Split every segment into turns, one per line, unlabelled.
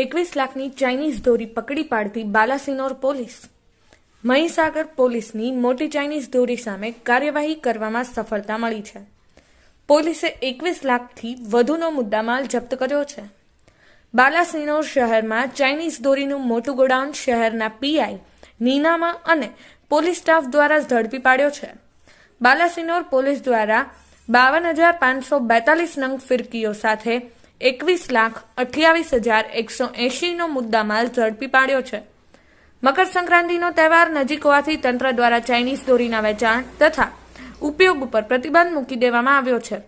એકવીસ લાખની ચાઇનીઝ દોરી પકડી પાડતી બાલાસિનોર પોલીસ. મહીસાગર પોલીસની મોટી ચાઇનીઝ દોરી સામે કાર્યવાહી કરવામાં સફળતા મળી છે. પોલીસે એકવીસ લાખથી વધુનો મુદ્દામાલ જપ્ત કર્યો છે. બાલાસિનોર શહેરમાં ચાઇનીઝ દોરીનું મોટું ગોડાઉન શહેરના પીઆઈ, નીનામા અને પોલીસ સ્ટાફ દ્વારા ઝડપી પાડ્યો છે. બાલાસિનોર પોલીસ દ્વારા બાવન હજાર પાંચસો બેતાલીસ નંગ ફિરકીઓ સાથે એકવીસ લાખ અઠ્યાવીસ હજાર એકસો એંશીનો મુદ્દામાલ ઝડપી પાડ્યો છે. મકર સંક્રાંતિનો તહેવાર નજીક હોવાથી તંત્ર દ્વારા ચાઇનીઝ દોરીના વેચાણ તથા ઉપયોગ ઉપર પ્રતિબંધ મૂકી દેવામાં આવ્યો છે.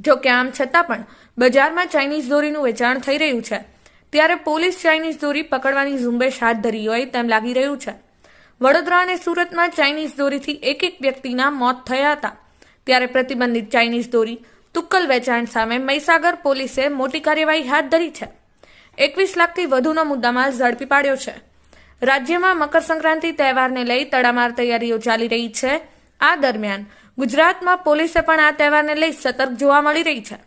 જો કે આમ છતાં પણ બજારમાં ચાઇનીઝ દોરીનું વેચાણ થઈ રહ્યું છે. ત્યારે પોલીસ ચાઇનીઝ દોરી પકડવાની ઝુંબેશ હાથ ધરી હોય તેમ લાગી રહ્યું છે. વડોદરા અને સુરતમાં ચાઇનીઝ દોરીથી એક એક વ્યક્તિના મોત થયા હતા. ત્યારે પ્રતિબંધિત ચાઇનીઝ દોરી તુક્કલ વેચાણ સામે મહીસાગર પોલીસે મોટી કાર્યવાહી હાથ ધરી છે. એકવીસ લાખથી વધુનો મુદ્દામાલ ઝડપી પાડ્યો છે. રાજ્યમાં મકરસંક્રાંતિ તહેવારને લઈ તડામાર તૈયારીઓ ચાલી રહી છે. આ દરમિયાન ગુજરાતમાં પોલીસે પણ આ તહેવારને લઈ સતર્ક જોવા મળી રહી છે.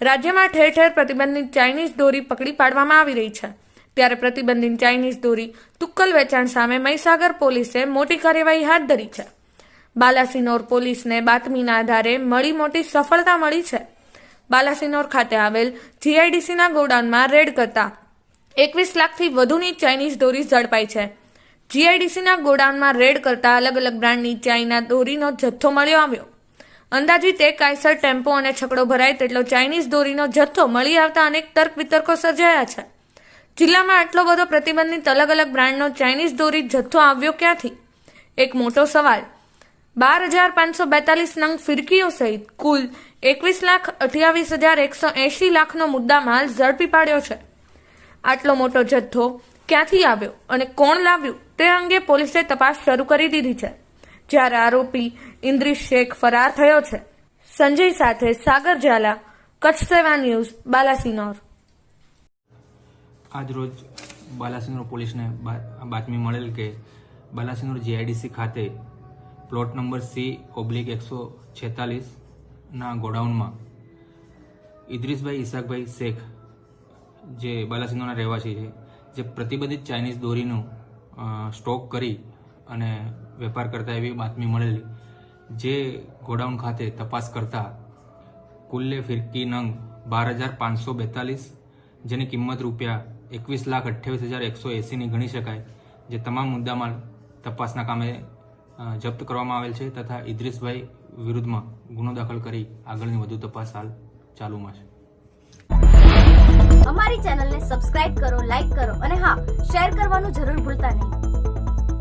રાજ્યમાં ઠેર ઠેર પ્રતિબંધિત ચાઇનીઝ દોરી પકડી પાડવામાં આવી રહી છે. ત્યારે પ્રતિબંધિત ચાઇનીઝ દોરી તુક્કલ વેચાણ સામે મહીસાગર પોલીસે મોટી કાર્યવાહી હાથ ધરી છે. બાલાસિનોર પોલીસને બાતમીના આધારે મળી મોટી સફળતા મળી છે. બાલાસિનોર ખાતે આવેલ જીઆઈડીસીના ગોડાઉનમાં રેડ કરતા એકવીસ લાખથી વધુની ચાઇનીઝ દોરી ઝડપાઈ છે. જીઆઈડીસીના ગોડાઉનમાં રેડ કરતા અલગ અલગ બ્રાન્ડની ચાઇના દોરીનો જથ્થો મળ્યો આવ્યો. અંદાજિત એક કાયસર ટેમ્પો અને છકડો ભરાય તેટલો ચાઇનીઝ દોરીનો જથ્થો મળી આવતા અનેક તર્ક વિતર્કો સર્જાયા છે. જિલ્લામાં આટલો બધો પ્રતિબંધિત અલગ અલગ બ્રાન્ડનો ચાઇનીઝ દોરી જથ્થો આવ્યો ક્યાંથી? એક મોટો સવાલ. બાર હજાર પાંચસો બેતાલીસ નંગ ફિરકીઓ સહિત કુલ એકવીસ લાખ અઠ્યાવીસ હજાર એકસો એંશી લાખનો મુદ્દામાલ ઝડપી પાડ્યો છે. આટલો મોટો જથ્થો ક્યાંથી આવ્યો અને કોણ લાવ્યું તે અંગે પોલીસે તપાસ શરૂ કરી દીધી છે, જ્યારે આરોપી ઇન્દ્રિશ શેખ ફરાર થયો છે. સંજય સાથે સાગર ઝાલા, કચ્છ સેવા ન્યૂઝ, બાલાસિનોર.
આજરોજ બાલાસિનોર પોલીસને બાતમી મળેલ કે બાલાસિનોર જીઆઈડીસી ખાતે પ્લોટ નંબર સી ઓબ્લિક એકસો છેતાલીસના ગોડાઉનમાં. ઇદ્રીસભાઈ ઈસાકભાઈ શેખ, જે બાલાસિનોરના રહેવાસી છે, જે પ્રતિબંધિત ચાઇનીઝ દોરીનું સ્ટોક કરી અને વેપાર કરતા એવી બાતમી મળેલી, જે ગોડાઉન ખાતે તપાસ કરતા કુલ્લે ફિરકી નંગ બાર હજાર પાંચસો બેતાલીસ, જેની કિંમત રૂપિયા એકવીસ લાખ અઠ્યાવીસ હજાર એકસો એંસીની ગણી શકાય, જે તમામ મુદ્દામાલ તપાસના કામે જપ્ત કરવામાં આવેલ છે તથા ઇદ્રિસભાઈ વિરુદ્ધમાં ગુનો દાખલ કરી આગળની વધુ તપાસ હાલ ચાલુમાં છે.
અમારી ચેનલને સબસ્ક્રાઇબ કરો લાઈક કરો અને હા, શેર કરવાનું જરૂર ભૂલતા નહીં.